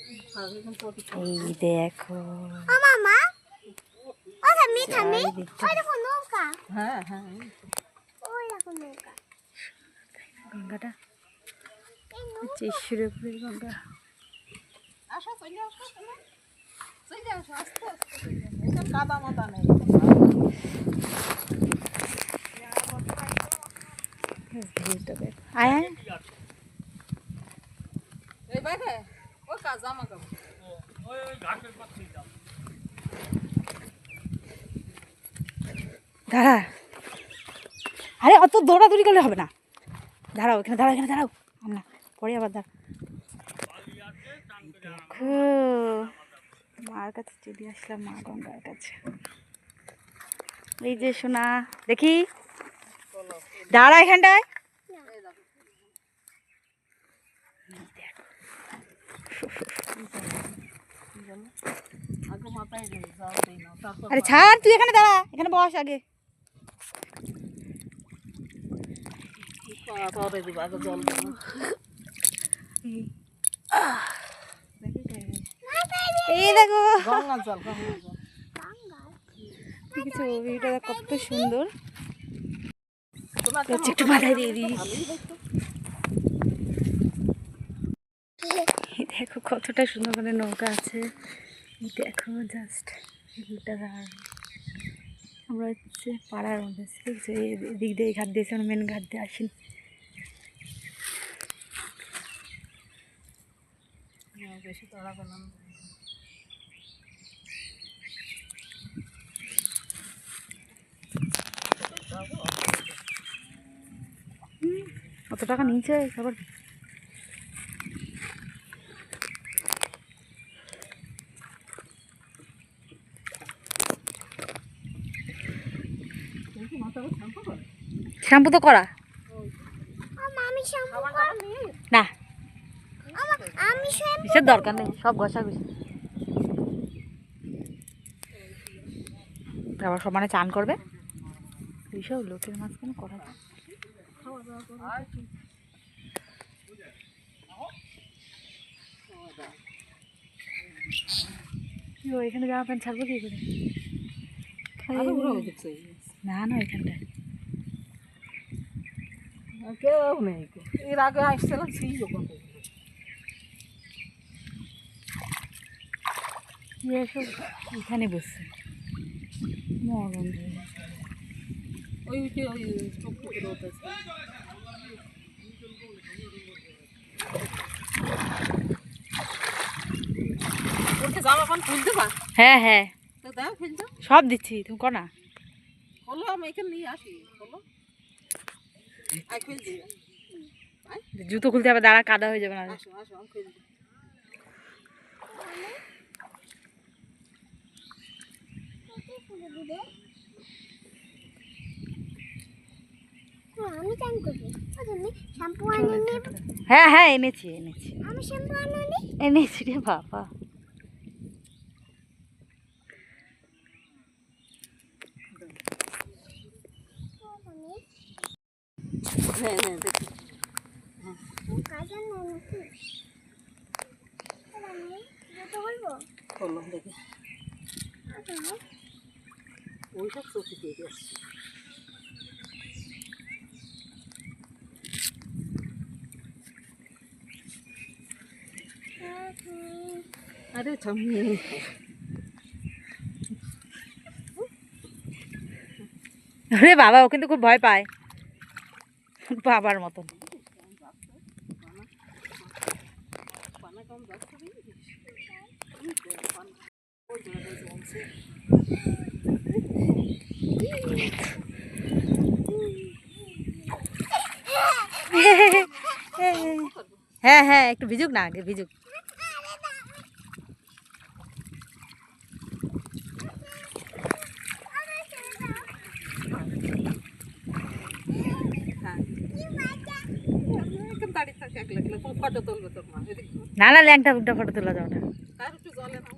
এই দেখো। ও মামা। ও থামি থামি ওই দেখো। নৌকা। হ্যাঁ হ্যাঁ। ওই দেখো নৌকা। গঙ্গাটা। হচ্ছে গঙ্গা। আসো চলে আসো তুমি চলে আসো আস্তে আস্তে কাদা মাদা নেই। ভিউটা দেখো। আয় ওই কাজ জামা কাপড় দাঁড়া। আরে, অত দৌড়াদৌড়ি করলে হবে না। দাঁড়াও, এখানে দাঁড়াও এখানে দাঁড়াও। না পরে আবার দাঁড়াও মার কাছে চলে আসলাম, মা গঙ্গার কাছে। এই যে সোনা, দেখি। দাঁড়া এখানটায় আগে মাথায় যাও দিই না তারপর আরে ছাড়, তুই এখানে দাঁড়া, এখানে বস আগে। এই দেখো। কত সুন্দর। একটু মাথায় দিয়ে দিই এই দেখো কতটা সুন্দর করে নৌকা আছে। দেখো জাস্ট ভিউটা আমরা হচ্ছে পাড়ার মধ্যে আছি, দেখছ এই দিক দিয়ে ঘাট দিয়েছে আমরা মেন ঘাট দিয়ে আসিনি। বেশি না কত টাকা নিয়েছে সবার শ্যাম্পু তো করা। না। কিসের দরকার নেই সব ঘষা ঘুষি। আবার সমানে চান করবে? এইসব লোকের মাঝখানে করা যায়। এখানে জামা প্যান্ট ছাড়বো কি করে? না না কেউ নেই এর আগে আসছিলাম সেই যখন এসব এখানে বসছে মরণ ওই ওই হ্যাঁ হ্যাঁ। সব দিচ্ছি তুমি কর না। হলো আমি এখানে নিয়ে আসি হলো জুতো খুলতে হবে দাঁড়া কাদা হয়ে যাবে না। আসো আসো আমি চান করব। শ্যাম্পু আনিনি। হ্যাঁ হ্যাঁ এনেছি এনেছি। আমি শ্যাম্পু আনিনি। এনেছি রে বাবা। হ্যাঁ হ্যাঁ দেখি কাজের নাই নাকি আমি যেতে বলব হলো দেখি আচ্ছা ওই সব চোখে দিয়ে গেছে আরে থামিয়ে রে বাবা, ও কিন্তু খুব ভয় পায়। বাবার মতন। হ্যাঁ হ্যাঁ একটু ভিজুক না আগে ভিজুক। ফটো তুলবে তোর না না ল্যাংটা ফুকটা ফটো তোলা যাবে না। তার একটু জলে নাও।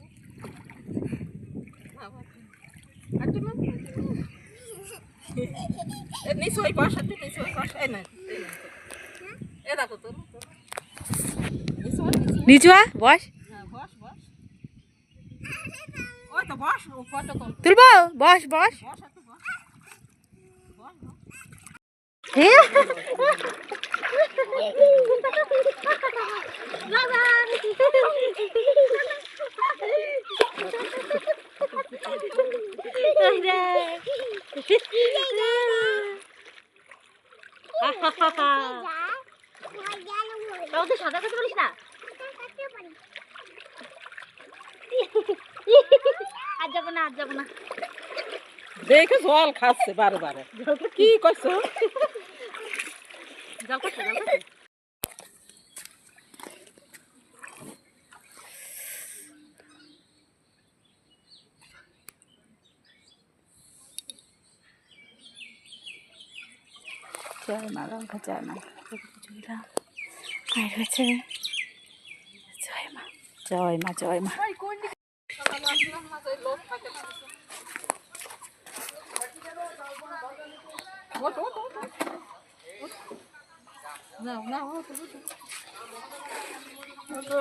নিচে ওই পাশাতে নিচে ওই পাশে। না এ দেখো তোর। হ্যাঁ, তুলবো? বস বস। সাদা করতে পারিস না আর না আর যাব না দেখে জল খাচ্ছে বারে বারে। কি করছ জল করছে জল করছে জয় মা গঙ্গা জয় মা জয়রাম আর হচ্ছে জয় মা জয় মা জয় মা ওঠ ওঠ ওঠ ওঠ। না না ওঠ ওঠ ওগো,